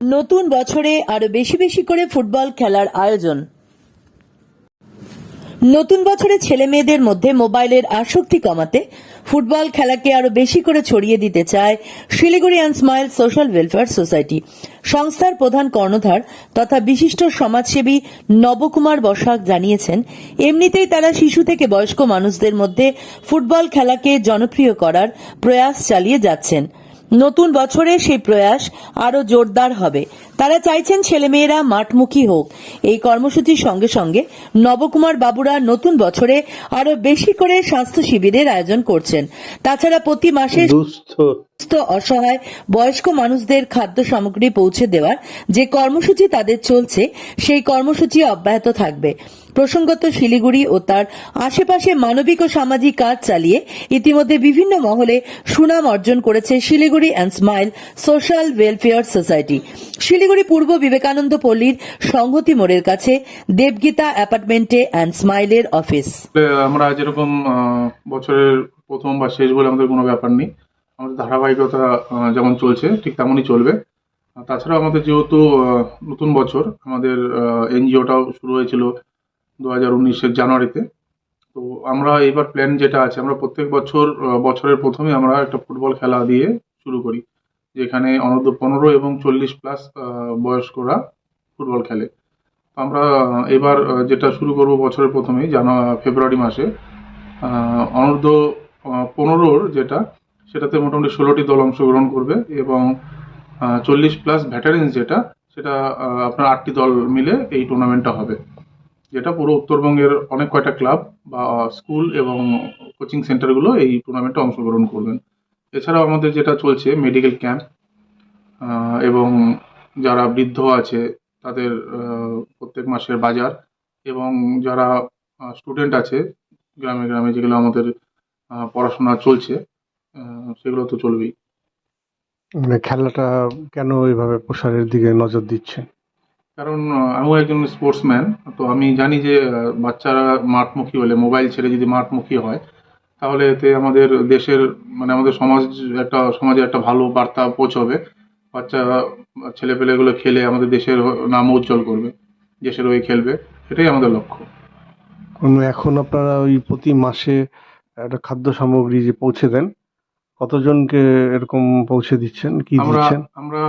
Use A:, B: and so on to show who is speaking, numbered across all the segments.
A: নতুন বছরে আরও বেশি বেশি করে ফুটবল খেলার আয়োজন। নতুন বছরে ছেলে মেয়েদের মধ্যে মোবাইলের আসক্তি কমাতে ফুটবল খেলাকে আরও বেশি করে ছড়িয়ে দিতে চায় Siliguri and smile social welfare society. সংস্থার প্রধান কর্ণধার তথা বিশিষ্ট সমাজসেবী নবকুমার বসাক জানিয়েছেন, এমনিতেই তারা শিশু থেকে বয়স্ক মানুষদের মধ্যে ফুটবল খেলাকে জনপ্রিয় করার প্রয়াস চালিয়ে যাচ্ছেন। নতুন বছরে সেই প্রয়াস আরও জোরদার হবে। তারা চাইছেন ছেলেমেয়েরা মাঠমুখী হোক। এই কর্মসূচির সঙ্গে সঙ্গে নবকুমার বাবুরা নতুন বছরে আরও বেশি করে স্বাস্থ্য শিবিরের আয়োজন করছেন। তাছাড়া প্রতি মাসে সুস্থ অসহায় বয়স্ক মানুষদের খাদ্য সামগ্রী পৌঁছে দেওয়ার যে কর্মসূচি তাদের চলছে সেই কর্মসূচি অব্যাহত থাকবে। প্রসঙ্গত শিলিগুড়ি ও তার আশেপাশে মানবিক ও সামাজিক কাজ চালিয়ে ইতিমধ্যে বিভিন্ন মহলে সুনাম অর্জন করেছে Siliguri and smile social welfare society. Siliguri পূর্ব বিবেকানন্দ পল্লীর সংহতি মোড়ের কাছে দেবগীতা অ্যাপার্টমেন্টে অ্যান্ড স্মাইলের অফিস।
B: আমরা যেরকম বছরের প্রথম বা শেষ বলে আমাদের কোনো ব্যাপার নেই। আমাদের ধারাবাহিকতা যেমন চলছে, ঠিক তেমনই চলবে। তাছাড়াও আমাদের যেহেতু নতুন বছর, আমাদের এনজিওটাও শুরু হয়েছিল দু হাজার উনিশের জানুয়ারিতে। তো আমরা এবার প্ল্যান যেটা আছে, আমরা প্রত্যেক বছর বছরের প্রথমে আমরা একটা ফুটবল খেলা দিয়ে শুরু করি। যেখানে অনূর্ধ্ব পনেরো এবং চল্লিশ প্লাস বয়স্করা ফুটবল খেলে। আমরা এবার যেটা শুরু করব বছরের প্রথমেই জানুয়ারি ফেব্রুয়ারি মাসে। অনূর্ধ্ব পনেরোর যেটা, সেটাতে মোটামুটি ষোলোটি দল অংশগ্রহণ করবে এবং চল্লিশ প্লাস ভ্যাটারেন্স যেটা, সেটা আপনার আটটি দল মিলে এই টুর্নামেন্টটা হবে। যেটা পুরো উত্তরবঙ্গের অনেক কয়টা ক্লাব বা স্কুল এবং কোচিং সেন্টারগুলো এই টুর্নামেন্টে অংশগ্রহণ করবেন। এছাড়াও আমাদের যেটা চলছে মেডিকেল ক্যাম্প এবং যারা বৃদ্ধ আছে তাদের প্রত্যেক মাসের বাজার এবং যারা স্টুডেন্ট আছে গ্রামে গ্রামে যেগুলো আমাদের পড়াশোনা চলছে সেগুলো তো চলবেই।
C: মানে খেলাটা কেন এইভাবে প্রসারের দিকে নজর দিচ্ছে?
B: কারণ আমিও একজন স্পোর্টসম্যান তো আমি জানি যে বাচ্চারা মাঠমুখী হলে মোবাইল ছেড়ে যদি মাঠমুখী হয় তাহলে এতে আমাদের দেশের মানে আমাদের সমাজ একটা সমাজে একটা ভালো বার্তা পৌঁছবে। বাচ্চা ছেলেপেলেগুলো খেলে আমাদের দেশের নাম উজ্জ্বল করবে দেশের হয়ে খেলবে এটাই আমাদের লক্ষ্য।
C: এখন আপনারা ওই প্রতি মাসে একটা খাদ্য সামগ্রী যে পৌঁছে দেন কতজনকে এরকম পৌঁছে দিচ্ছেন? কি
B: আমরা
C: দিচ্ছেন?
B: আমরা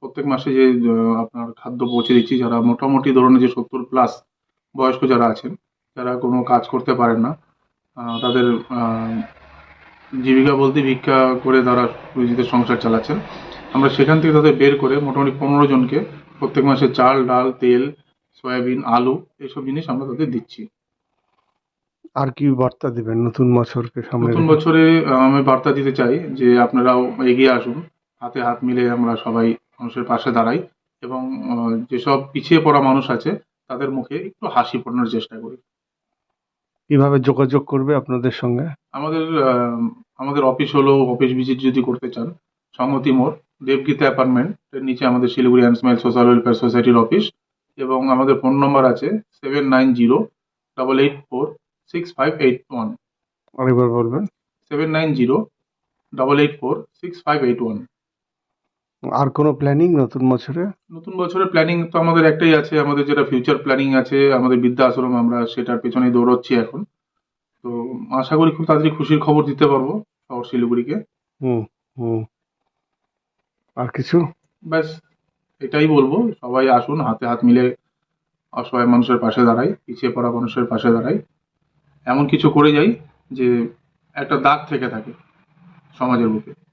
B: প্রত্যেক মাসে যে আপনার খাদ্য পৌঁছে দিচ্ছি যারা মোটামুটি ধরুন যে সত্তর প্লাস বয়স্ক যারা আছেন যারা কোনো কাজ করতে পারেন না তাদের জীবিকা বলতে ভিক্ষা করে তারা নিজেদের সংসার চালাচ্ছেন। আমরা সেখান থেকে তাদের বের করে মোটামুটি পনেরো জনকে প্রত্যেক মাসে চাল ডাল তেল সয়াবিন আলু এইসব জিনিস আমরা তাদের দিচ্ছি।
C: আর কি বার্তা দেবেন নতুন বছরকে সামনে
B: নতুন বছরে আমি বার্তা দিতে চাই যে আপনারাও এগিয়ে আসুন হাতে হাত মিলে আমরা সবাই মানুষের পাশে দাঁড়াই এবং যেসব পিছিয়ে পড়া মানুষ আছে তাদের মুখে একটু হাসি ফোটানোর চেষ্টা করি।
C: কীভাবে যোগাযোগ করবে আপনাদের সঙ্গে?
B: আমাদের আমাদের অফিস হলো অফিস ভিজিট যদি করতে চান সংহতি মোড় দেবগীতা অ্যাপার্টমেন্ট এর নিচে আমাদের Siliguri and smile social welfare সোসাইটির অফিস এবং আমাদের ফোন নম্বর আছে seven nine zero double eight four six five eight one.
C: আরেকবার বলবেন।
B: Seven nine zero double eight four six five eight one.
C: আর কোনো প্ল্যানিং নতুন বছরে?
B: নতুন বছরের প্ল্যানিং তো আমাদের একটাই আছে আমাদের যেটা ফিউচার প্ল্যানিং আছে আমাদের বৃদ্ধা আশ্রম আমরা সেটার পেছনেই দৌড়চ্ছি এখন। তো আশা করি খুব তাড়াতাড়ি খুশির খবর দিতে পারব শহর শিলিগুড়িকে।
C: হুম হুম। আর কিছু?
B: ব্যাস এটাই বলব সবাই আসুন হাতে হাত মিলে অসহায় মানুষের পাশে দাঁড়াই পিছিয়ে পড়া মানুষের পাশে দাঁড়াই। এমন কিছু করে যাই যে একটা দাগ থেকে থাকে সমাজের বুকে।